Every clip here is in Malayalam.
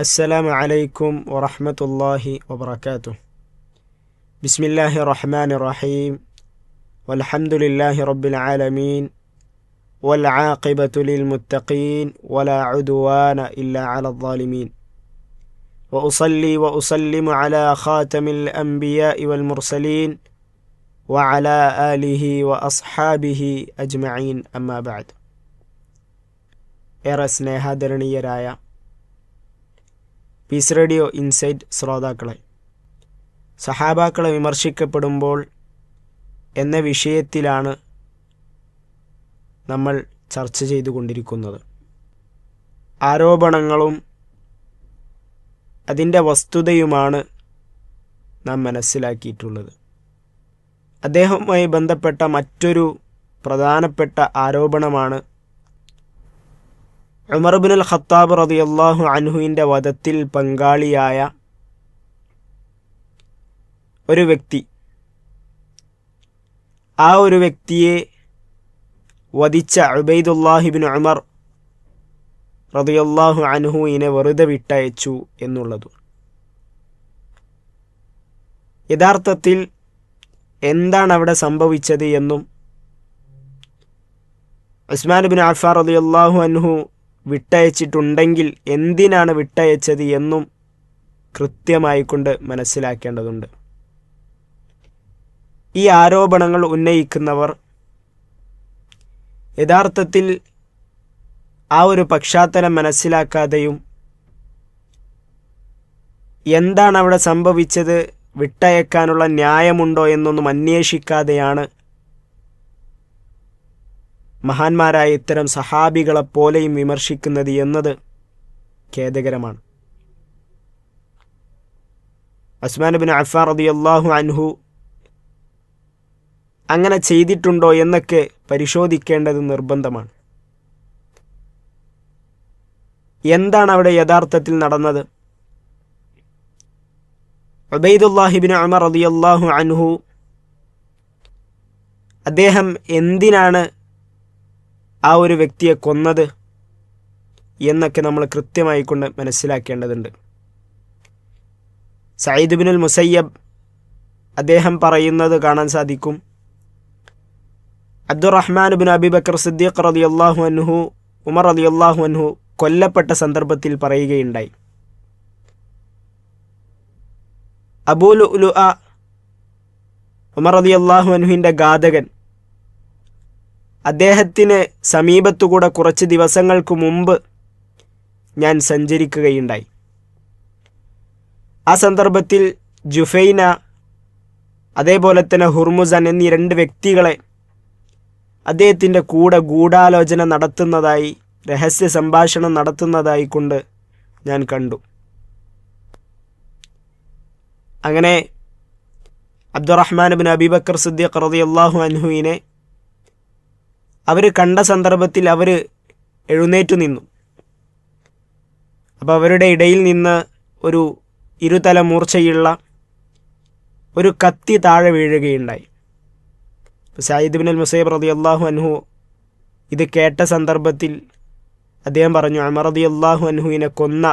السلام عليكم ورحمة الله وبركاته. بسم الله الرحمن الرحيم. والحمد لله رب العالمين. والعاقبة للمتقين ولا عدوان إلا على الظالمين. وأصلي وأسلم على خاتم الأنبياء والمرسلين وعلى آله وأصحابه أجمعين. أما بعد. إرسنا هادرني رايا. പീസ് റേഡിയോ ഇൻസൈറ്റ് ശ്രോതാക്കളെ. സഹാബാക്കളെ വിമർശിക്കപ്പെടുമ്പോൾ എന്ന വിഷയത്തിലാണ് നമ്മൾ ചർച്ച ചെയ്തുകൊണ്ടിരിക്കുന്നത്. ആരോപണങ്ങളും അതിന്റെ വസ്തുതയുമാണ് നാം മനസ്സിലാക്കിയിട്ടുള്ളത്. അദ്ദേഹവുമായി ബന്ധപ്പെട്ട മറ്റൊരു പ്രധാനപ്പെട്ട ആരോപണമാണ് ഉമർബിനുൽ ഖത്താബ് റതിയല്ലാഹു അൻഹുവിന്റെ വധത്തിൽ പങ്കാളിയായ ഒരു വ്യക്തി. ആ ഒരു വ്യക്തിയെ വധിച്ച ഉബൈദുല്ലാഹിബിൻ ഉമർ റതിയല്ലാഹു അൻഹുവിനെ വെറുതെ വിട്ടയച്ചു എന്നുള്ളത്. യഥാർത്ഥത്തിൽ എന്താണ് അവിടെ സംഭവിച്ചത് എന്നും ഉസ്മാൻ ബിൻ അഫാർ റതിയല്ലാഹു അൻഹു വിട്ടയച്ചിട്ടുണ്ടെങ്കിൽ എന്തിനാണ് വിട്ടയച്ചത് എന്നും കൃത്യമായി കൊണ്ട് മനസ്സിലാക്കേണ്ടതുണ്ട്. ഈ ആരോപണങ്ങൾ ഉന്നയിക്കുന്നവർ യഥാർത്ഥത്തിൽ ആ ഒരു പശ്ചാത്തലം മനസ്സിലാക്കാതെയും എന്താണ് അവിടെ സംഭവിച്ചത് വിട്ടയക്കാനുള്ള ന്യായമുണ്ടോ എന്നൊന്നും അന്വേഷിക്കാതെയാണ് മഹാന്മാരായ ഇത്തരം സഹാബികളെപ്പോലെയും വിമർശിക്കുന്നത് എന്നത് ഖേദകരമാണ്. അസ്മാൻ ബിൻ അഫാർ റതി അള്ളാഹു അൻഹു അങ്ങനെ ചെയ്തിട്ടുണ്ടോ എന്നൊക്കെ പരിശോധിക്കേണ്ടത് നിർബന്ധമാണ്. എന്താണ് അവിടെ യഥാർത്ഥത്തിൽ നടന്നത്? ഉബൈദുല്ലാഹിബിൻ അമർ റതി അള്ളാഹു അൻഹു അദ്ദേഹം എന്തിനാണ് ആ ഒരു വ്യക്തിയെ കൊന്നത് എന്നൊക്കെ നമ്മൾ കൃത്യമായി കൊണ്ട് മനസ്സിലാക്കേണ്ടതുണ്ട്. സയ്യിദ് ബിനുൽ മുസയ്യബ് അദ്ദേഹം പറയുന്നത് കാണാൻ സാധിക്കും. അബ്ദുറഹ്മാൻ ബിൻ അബിബക്കർ സിദ്ദീഖ് റതി അള്ളാഹു അൻഹു ഉമർ അലി അള്ളാഹു അൻഹു കൊല്ലപ്പെട്ട സന്ദർഭത്തിൽ പറയുകയുണ്ടായി. അബൂലു ഉലു ഉമർ അലി അള്ളാഹു അൻഹുവിന്റെ ഘാതകൻ അദ്ദേഹത്തിന് സമീപത്തുകൂടെ കുറച്ച് ദിവസങ്ങൾക്ക് മുമ്പ് ഞാൻ സഞ്ചരിക്കുകയുണ്ടായി. ആ സന്ദർഭത്തിൽ ജുഫൈന അതേപോലെ തന്നെ ഹുർമുസൻ എന്നീ രണ്ട് വ്യക്തികളെ അദ്ദേഹത്തിന്റെ കൂടെ ഗൂഢാലോചന നടത്തുന്നതായി രഹസ്യ സംഭാഷണം നടത്തുന്നതായി കൊണ്ട് ഞാൻ കണ്ടു. അങ്ങനെ അബ്ദുറഹ്മാൻ ബിൻ അബിബക്കർ സിദ്ദീഖ് അള്ളാഹു അൻഹുവിനെ അവർ കണ്ട സന്ദർഭത്തിൽ അവർ എഴുന്നേറ്റു നിന്നു. അപ്പോൾ അവരുടെ ഇടയിൽ നിന്ന് ഒരു ഇരുതല മൂർച്ചയുള്ള ഒരു കത്തി താഴെ വീഴുകയുണ്ടായി. സായിദ് ബിൻ അൽ മുസൈബ് റതി അള്ളാഹു അൻഹു ഇത് കേട്ട സന്ദർഭത്തിൽ അദ്ദേഹം പറഞ്ഞു അമർ റതി അള്ളാഹു അൻഹുവിനെ കൊന്ന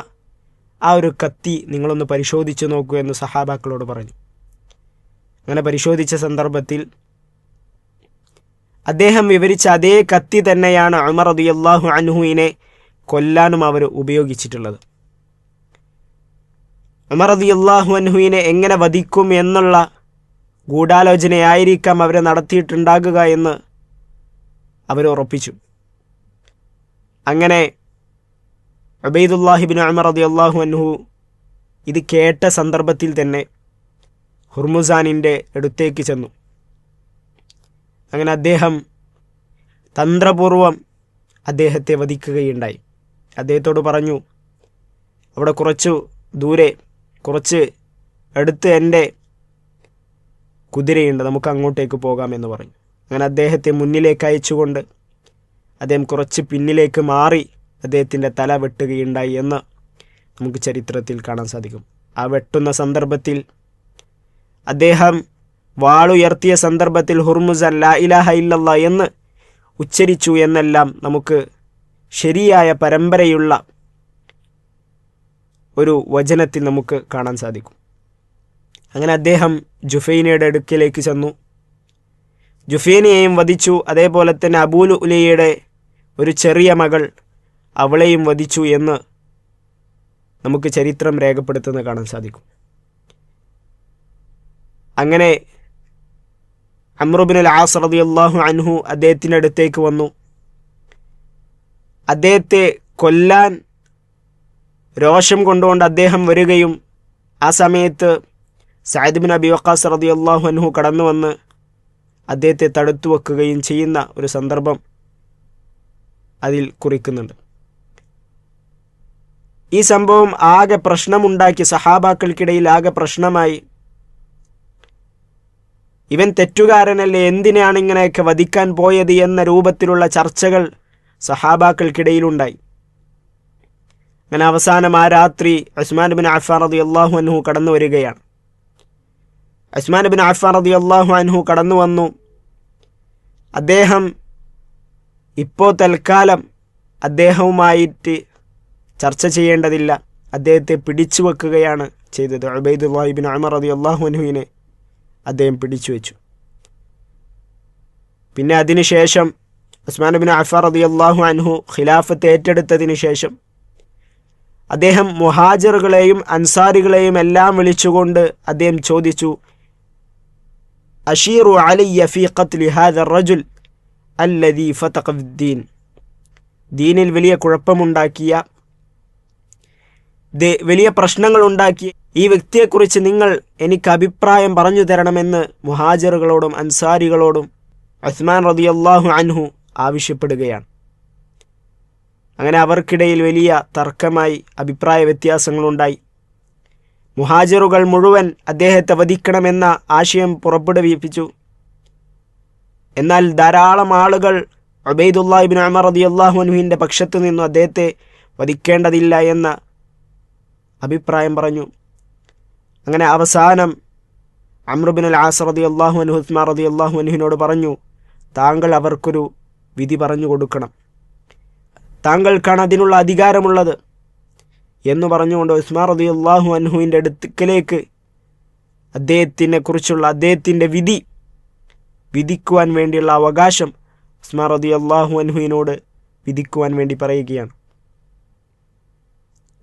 ആ ഒരു കത്തി നിങ്ങളൊന്ന് പരിശോധിച്ച് നോക്കൂ എന്ന് സഹാബാക്കളോട് പറഞ്ഞു. അങ്ങനെ പരിശോധിച്ച സന്ദർഭത്തിൽ അദ്ദേഹം വിവരിച്ച അതേ കത്തി തന്നെയാണ് ഉമർ റതിയല്ലാഹു അൻഹുവിനെ കൊല്ലാനും അവർ ഉപയോഗിച്ചിട്ടുള്ളത്. ഉമർ റതിയല്ലാഹു അൻഹുവിനെ എങ്ങനെ വധിക്കും എന്നുള്ള ഗൂഢാലോചനയായിരിക്കാം അവരെ നടത്തിയിട്ടുണ്ടാകുക എന്ന് അവർ ഉറപ്പിച്ചു. അങ്ങനെ അബൈദുല്ലാഹിബിൻ ഉമർ അള്ളാഹു അൻഹു ഇത് കേട്ട സന്ദർഭത്തിൽ തന്നെ ഹുർമുസാനിന്റെ അടുത്തേക്ക് ചെന്നു. അങ്ങനെ അദ്ദേഹം തന്ത്രപൂർവം അദ്ദേഹത്തെ വധിക്കുകയുണ്ടായി. അദ്ദേഹത്തോട് പറഞ്ഞു അവിടെ കുറച്ചു ദൂരെ കുറച്ച് അടുത്ത് എന്റെ കുതിരയുണ്ട് നമുക്ക് അങ്ങോട്ടേക്ക് പോകാമെന്ന് പറഞ്ഞു. അങ്ങനെ അദ്ദേഹത്തെ മുന്നിലേക്ക് അയച്ചുകൊണ്ട് അദ്ദേഹം കുറച്ച് പിന്നിലേക്ക് മാറി അദ്ദേഹത്തിന്റെ തല വെട്ടുകയുണ്ടായി എന്ന് നമുക്ക് ചരിത്രത്തിൽ കാണാൻ സാധിക്കും. ആ വെട്ടുന്ന സന്ദർഭത്തിൽ അദ്ദേഹം വാളുയർത്തിയ സന്ദർഭത്തിൽ ഹുർമുസ ലാ ഇലാഹ ഇല്ലല്ല എന്ന് ഉച്ചരിച്ചു എന്നെല്ലാം നമുക്ക് ശരിയായ പരമ്പരയുള്ള ഒരു വചനത്തിൽ നമുക്ക് കാണാൻ സാധിക്കും. അങ്ങനെ അദ്ദേഹം ജുഫൈനയുടെ അടുക്കിലേക്ക് ചെന്നു. ജുഫൈനയെയും വധിച്ചു. അതേപോലെ തന്നെ അബൂൽ ഉലയുടെ ഒരു ചെറിയ മകൾ അവളെയും വധിച്ചു എന്ന് നമുക്ക് ചരിത്രം രേഖപ്പെടുത്തുന്നത് കാണാൻ സാധിക്കും. അങ്ങനെ അമ്രുബിൻ അൽ ആസ് അള്ളാഹു അൻഹു അദ്ദേഹത്തിന്റെ അടുത്തേക്ക് വന്നു. അദ്ദേഹത്തെ കൊല്ലാൻ രോഷം കൊണ്ടുകൊണ്ട് അദ്ദേഹം വരികയും ആ സമയത്ത് സായിദ്ബിൻ ബിൻ അബി വക്കാസ് റതി അള്ളാഹു അൻഹു കടന്നു വന്ന് അദ്ദേഹത്തെ തടുത്തു വെക്കുകയും ചെയ്യുന്ന ഒരു സന്ദർഭം അതിൽ കുറിക്കുന്നുണ്ട്. ഈ സംഭവം ആകെ പ്രശ്നമുണ്ടാക്കി സഹാബാക്കൾക്കിടയിൽ ആകെ പ്രശ്നമായി. ഇവൻ തെറ്റുകാരനല്ലേ എന്തിനാണ് ഇങ്ങനെയൊക്കെ വധിക്കാൻ പോയത് എന്ന രൂപത്തിലുള്ള ചർച്ചകൾ സഹാബാക്കൾക്കിടയിലുണ്ടായി. അങ്ങനെ അവസാനം ആ രാത്രി അസ്മാൻ ബിൻ അഫാർ റതി അള്ളാഹു അൻഹു കടന്നു വരികയാണ്. അസ്മാൻ ബിൻ അഫാർ റതി അള്ളാഹു അൻഹു കടന്നു വന്നു. അദ്ദേഹം ഇപ്പോൾ തൽക്കാലം അദ്ദേഹവുമായിട്ട് ചർച്ച ചെയ്യേണ്ടതില്ല. അദ്ദേഹത്തെ പിടിച്ചു വെക്കുകയാണ് ചെയ്തത്. ഉബൈദുല്ലാഹിബിൻ അമർ റതി അള്ളാഹു അൻഹുവിനെ അദ്ദേഹം പിടിച്ചു വെച്ചു. പിന്നെ അതിനുശേഷം ഉസ്മാൻ ബിൻ അഫർ റതി അള്ളാഹു അൻഹു ഖിലാഫത്ത് ഏറ്റെടുത്തതിന് ശേഷം അദ്ദേഹം മുഹാജറുകളെയും അൻസാരികളെയും എല്ലാം വിളിച്ചുകൊണ്ട് അദ്ദേഹം ചോദിച്ചു അഷീറു അലിയ ഫീ ഖത്ലി റജുൽ അല്ലദീ ദീനിൽ വലിയ കുഴപ്പമുണ്ടാക്കിയ വലിയ പ്രശ്നങ്ങൾ ഉണ്ടാക്കിയ ഈ വ്യക്തിയെക്കുറിച്ച് നിങ്ങൾ എനിക്ക് അഭിപ്രായം പറഞ്ഞു തരണമെന്ന് മുഹാജറുകളോടും അൻസാരികളോടും ഉസ്മാൻ റതിയല്ലാഹു അൻഹു ആവശ്യപ്പെടുകയാണ്. അങ്ങനെ അവർക്കിടയിൽ വലിയ തർക്കമായി അഭിപ്രായ വ്യത്യാസങ്ങളുണ്ടായി. മുഹാജറുകൾ മുഴുവൻ അദ്ദേഹത്തെ വധിക്കണമെന്ന ആശയം പുറപ്പെടുവിപ്പിച്ചു. എന്നാൽ ധാരാളം ആളുകൾ അബൈദുല്ലാഹിബിൻ അമർ റതി അള്ളാഹുനുവിന്റെ പക്ഷത്തു നിന്നും അദ്ദേഹത്തെ വധിക്കേണ്ടതില്ല എന്ന അഭിപ്രായം പറഞ്ഞു. അങ്ങനെ അവസാനം അമ്രുബിൻ അൽ ആസ് റതി അള്ളാഹു അനു ഉസ്മാ റതി അള്ളാഹു അനുഹിനോട് പറഞ്ഞു താങ്കൾ അവർക്കൊരു വിധി പറഞ്ഞു കൊടുക്കണം. താങ്കൾക്കാണ് അതിനുള്ള അധികാരമുള്ളത്. എന്ന് പറഞ്ഞുകൊണ്ട് ഉസ്മാ റതി അള്ളാഹു അനുഹുവിന്റെ അടുത്തേക്ക് അദ്ദേഹത്തിനെ കുറിച്ചുള്ള അദ്ദേഹത്തിന്റെ വിധി വിധിക്കുവാൻ വേണ്ടിയുള്ള അവകാശം ഉസ്മാ റതി അള്ളാഹു അനുഹുവിനോട് വിധിക്കുവാൻ വേണ്ടി പറയുകയാണ്.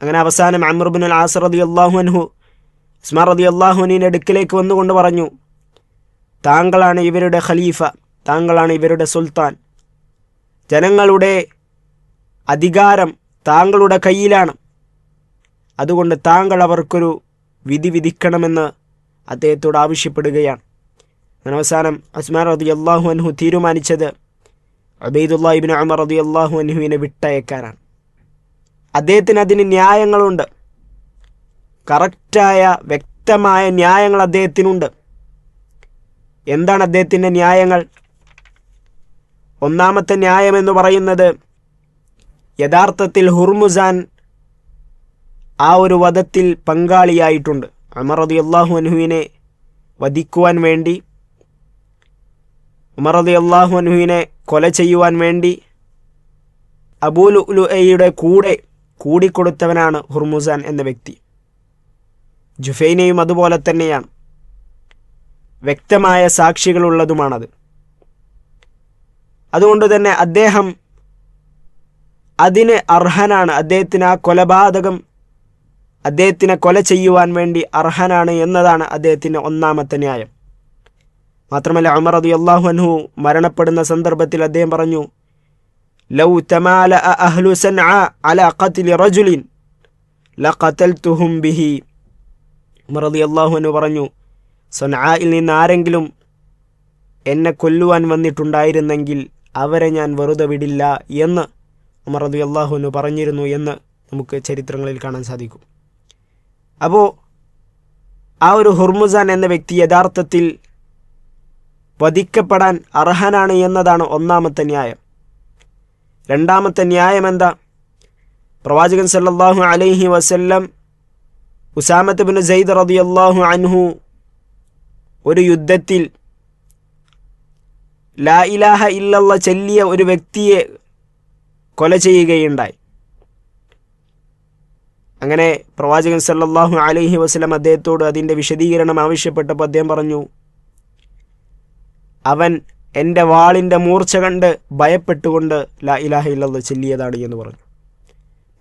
അങ്ങനെ അവസാനം അമർബിൻ അൽ ആസ് റതി അള്ളാഹു അൻഹു ഉസ്മാ റതി അള്ളാഹുവിന്റെ അടുക്കിലേക്ക് വന്നുകൊണ്ട് പറഞ്ഞു താങ്കളാണ് ഇവരുടെ ഖലീഫ താങ്കളാണ് ഇവരുടെ സുൽത്താൻ. ജനങ്ങളുടെ അധികാരം താങ്കളുടെ കയ്യിലാണ്. അതുകൊണ്ട് താങ്കൾ അവർക്കൊരു വിധി വിധിക്കണമെന്ന് അദ്ദേഹത്തോട് ആവശ്യപ്പെടുകയാണ്. അവസാനം അസ്മാൻ റതി അള്ളാഹു അൻഹു തീരുമാനിച്ചത് അബൈദുല്ലാഹിബിൻ അമർ റതി അള്ളാഹു അൻഹുവിനെ വിട്ടയക്കാനാണ്. അദ്ദേഹത്തിന് അതിന് ന്യായങ്ങളുണ്ട്. കറക്റ്റായ വ്യക്തമായ ന്യായങ്ങൾ അദ്ദേഹത്തിനുണ്ട്. എന്താണ് അദ്ദേഹത്തിന്റെ ന്യായങ്ങൾ? ഒന്നാമത്തെ ന്യായം എന്ന് പറയുന്നത് യഥാർത്ഥത്തിൽ ഹുർമുസാൻ ആ ഒരു വധത്തിൽ പങ്കാളിയായിട്ടുണ്ട്. അമർ റതി അള്ളാഹു അനുഹുവിനെ വധിക്കുവാൻ വേണ്ടി ഉമർ റതി അള്ളാഹു അനുഹുവിനെ കൊല ചെയ്യുവാൻ വേണ്ടി അബൂലുലുഅയുടെ കൂടെ കൂടിക്കൊടുത്തവനാണ് ഹുർമുസാൻ എന്ന വ്യക്തി. ജുഫൈനയും അതുപോലെ തന്നെയാണ്. വ്യക്തമായ സാക്ഷികളുള്ളതുമാണത്. അതുകൊണ്ട് തന്നെ അദ്ദേഹം അതിന് അർഹനാണ്. അദ്ദേഹത്തിന് ആ കൊലപാതകം അദ്ദേഹത്തിനെ കൊല ചെയ്യുവാൻ വേണ്ടി അർഹനാണ് എന്നതാണ് അദ്ദേഹത്തിന്റെ ഒന്നാമത്തെ ന്യായം. മാത്രമല്ല അമർ അതി അള്ളാഹു അൻഹു മരണപ്പെടുന്ന സന്ദർഭത്തിൽ അദ്ദേഹം പറഞ്ഞു ലൗ തമാല അഹ്ലു സൻആ അല ഖത്ലി റജുലിൻ ലഖതൽതുഹും ബിഹി. ഉമർ അതി അള്ളാഹു അൻഹു പറഞ്ഞു സൊനായിൽ നിന്ന് ആരെങ്കിലും എന്നെ കൊല്ലുവാൻ വന്നിട്ടുണ്ടായിരുന്നെങ്കിൽ അവരെ ഞാൻ വെറുതെ വിടില്ല എന്ന് ഉമർ അതി അള്ളാഹുനു പറഞ്ഞിരുന്നു എന്ന് നമുക്ക് ചരിത്രങ്ങളിൽ കാണാൻ സാധിക്കും. അപ്പോൾ ആ ഒരു ഹുർമുസാൻ എന്ന വ്യക്തി യഥാർത്ഥത്തിൽ വധിക്കപ്പെടാൻ അർഹനാണ് എന്നതാണ് ഒന്നാമത്തെ ന്യായം. രണ്ടാമത്തെ ന്യായം എന്താ? പ്രവാചകൻ സല്ലാഹു അലൈഹി വസല്ലം ഉസാമത്ത് ബിൻ സെയ്ദ് റളിയല്ലാഹു അൻഹു ഒരു യുദ്ധത്തിൽ ലാ ഇലാഹ ഇല്ലല്ല ചൊല്ലിയ ഒരു വ്യക്തിയെ കൊല ചെയ്യുകയുണ്ടായി. അങ്ങനെ പ്രവാചകൻ സല്ലാഹു അലഹി വസ്ലം അദ്ദേഹത്തോട് അതിന്റെ വിശദീകരണം ആവശ്യപ്പെട്ടപ്പോൾ അദ്ദേഹം പറഞ്ഞു അവൻ എന്റെ വാളിന്റെ മൂർച്ച കണ്ട് ഭയപ്പെട്ടുകൊണ്ട് ലാ ഇലാഹ ഇല്ലല്ല ചൊല്ലിയതാണ് എന്ന് പറഞ്ഞു.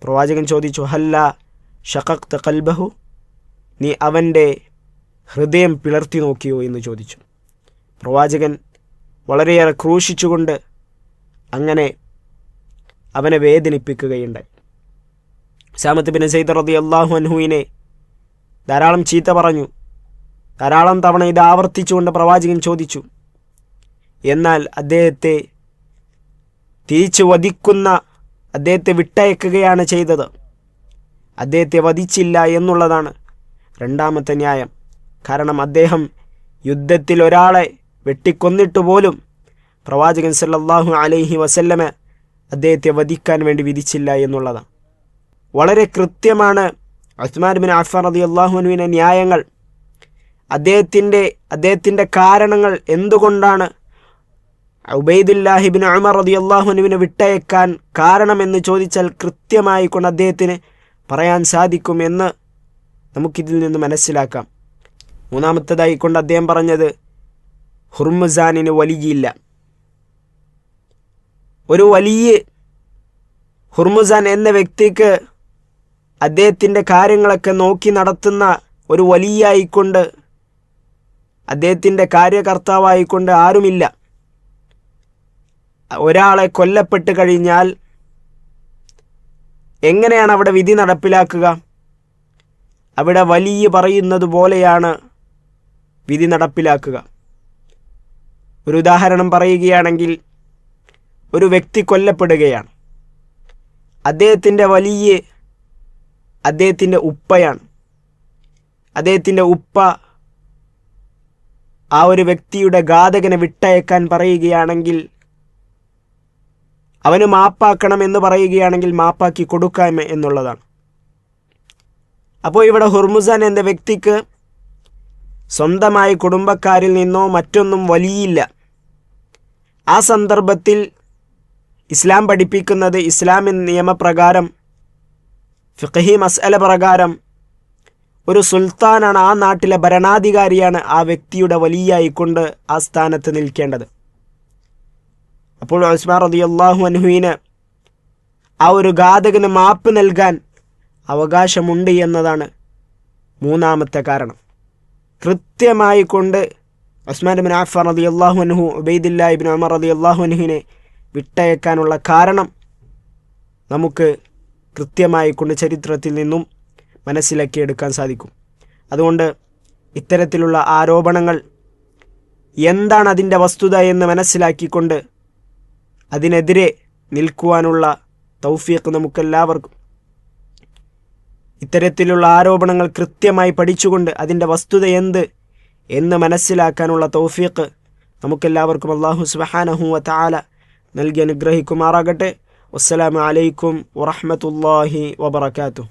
പ്രവാചകൻ ചോദിച്ചു ഹല്ല ഷഖഖ്ത കൽബഹു നീ അവന്റെ ഹൃദയം പിളർത്തി നോക്കിയോ എന്ന് ചോദിച്ചു. പ്രവാചകൻ വളരെയേറെ ക്രൂശിച്ചുകൊണ്ട് അങ്ങനെ അവനെ വേദനിപ്പിക്കുകയുണ്ടായി. സാമത്ത് ബിൻ സൈദ് റതി അള്ളാഹു അൻഹുവിനെ ധാരാളം ചീത്ത പറഞ്ഞു. ധാരാളം തവണ ഇത് ആവർത്തിച്ചുകൊണ്ട് പ്രവാചകൻ ചോദിച്ചു. എന്നാൽ അദ്ദേഹത്തെ തിരിച്ചു വധിക്കുന്ന അദ്ദേഹത്തെ വിട്ടയക്കുകയാണ് ചെയ്തത്. അദ്ദേഹത്തെ വധിച്ചില്ല എന്നുള്ളതാണ് രണ്ടാമത്തെ ന്യായം. കാരണം അദ്ദേഹം യുദ്ധത്തിൽ ഒരാളെ വെട്ടിക്കൊന്നിട്ട് പോലും പ്രവാചകൻ സല്ലാഹു അലൈഹി വസല്ലമ അദ്ദേഹത്തെ വധിക്കാൻ വേണ്ടി വിധിച്ചില്ല എന്നുള്ളതാണ്. വളരെ കൃത്യമാണ് ഉസ്മാൻ ബിൻ അഫ്ഫാൻ അലി അള്ളാഹുനുവിന്റെ ന്യായങ്ങൾ. അദ്ദേഹത്തിന്റെ അദ്ദേഹത്തിന്റെ കാരണങ്ങൾ എന്തുകൊണ്ടാണ് ഉബൈദുല്ലാഹിബിൻ അമർ റതി അള്ളാഹുനുവിനെ വിട്ടയക്കാൻ കാരണമെന്ന് ചോദിച്ചാൽ കൃത്യമായി കൊണ്ട് അദ്ദേഹത്തിന് പറയാൻ സാധിക്കുമെന്ന് നമുക്കിതിൽ നിന്ന് മനസ്സിലാക്കാം. മൂന്നാമത്തേതായി കൊണ്ട് അദ്ദേഹം പറഞ്ഞത് ഹുർമുസാനിന് വലിയില്ല ഒരു വലിയ ഹുർമുസാൻ എന്ന വ്യക്തിക്ക് അദ്ദേഹത്തിന്റെ കാര്യങ്ങളൊക്കെ നോക്കി നടത്തുന്ന ഒരു വലിയായിക്കൊണ്ട് അദ്ദേഹത്തിന്റെ കാര്യകർത്താവായിക്കൊണ്ട് ആരുമില്ല. ഒരാളെ കൊല്ലപ്പെട്ട് കഴിഞ്ഞാൽ എങ്ങനെയാണ് അവിടെ വിധി നടപ്പിലാക്കുക? അവിടെ വലിയ പറയുന്നത് പോലെയാണ് വിധി നടപ്പിലാക്കുക. ഒരു ഉദാഹരണം പറയുകയാണെങ്കിൽ ഒരു വ്യക്തി കൊല്ലപ്പെടുകയാണ്. അദ്ദേഹത്തിന്റെ വലിയ അദ്ദേഹത്തിന്റെ ഉപ്പയാണ്. അദ്ദേഹത്തിന്റെ ഉപ്പ ആ ഒരു വ്യക്തിയുടെ ഘാതകനെ വിട്ടയക്കാൻ പറയുകയാണെങ്കിൽ അവന് മാപ്പാക്കണം എന്ന് പറയുകയാണെങ്കിൽ മാപ്പാക്കി കൊടുക്കാം എന്നുള്ളതാണ്. അപ്പോൾ ഇവിടെ ഹുർമുസാൻ എന്ന വ്യക്തിക്ക് സ്വന്തമായി കുടുംബക്കാരിൽ നിന്നോ മറ്റൊന്നും വലിയില്ല. ആ സന്ദർഭത്തിൽ ഇസ്ലാം പഠിപ്പിക്കുന്നത് ഇസ്ലാമിൻ നിയമപ്രകാരം ഫിഖഹി മസ്അല പ്രകാരം ഒരു സുൽത്താനാണ് ആ നാട്ടിലെ ഭരണാധികാരിയാണ് ആ വ്യക്തിയുടെ വലിയായിക്കൊണ്ട് ആ സ്ഥാനത്ത് നിൽക്കേണ്ടത്. അപ്പോൾ ഉസ്മാൻ അള്ളാഹു അൻഹുവിന് ആ ഒരു ഘാതകന് മാപ്പ് നൽകാൻ അവകാശമുണ്ട് എന്നതാണ് മൂന്നാമത്തെ കാരണം. കൃത്യമായി കൊണ്ട് ഉസ്മാൻ ബിൻ ആഫർ റതി അള്ളാഹു അൻഹു ഉബൈദില്ല ഇബിൻ അമർ റതി അള്ളാഹു അനുഹിനെ വിട്ടയക്കാനുള്ള കാരണം നമുക്ക് കൃത്യമായി കൊണ്ട് ചരിത്രത്തിൽ നിന്നും മനസ്സിലാക്കിയെടുക്കാൻ സാധിക്കും. അതുകൊണ്ട് ഇത്തരത്തിലുള്ള ആരോപണങ്ങൾ എന്താണ് അതിന്റെ വസ്തുത എന്ന് മനസ്സിലാക്കിക്കൊണ്ട് അതിനെതിരെ നിൽക്കുവാനുള്ള തൗഫീഖ് നമുക്കെല്ലാവർക്കും ഇത്തരത്തിലുള്ള ആരോപണങ്ങൾ കൃത്യമായി പഠിച്ചുകൊണ്ട് അതിന്റെ വസ്തുത എന്ത് എന്ന് മനസ്സിലാക്കാനുള്ള തൗഫീഖ് നമുക്കെല്ലാവർക്കും അള്ളാഹു സുബഹാനഹു വ താല നൽകി അനുഗ്രഹിക്കുമാറാകട്ടെ. വസ്സലാമു അലൈക്കും വറഹമത്തല്ലാഹി വബർക്കാത്തു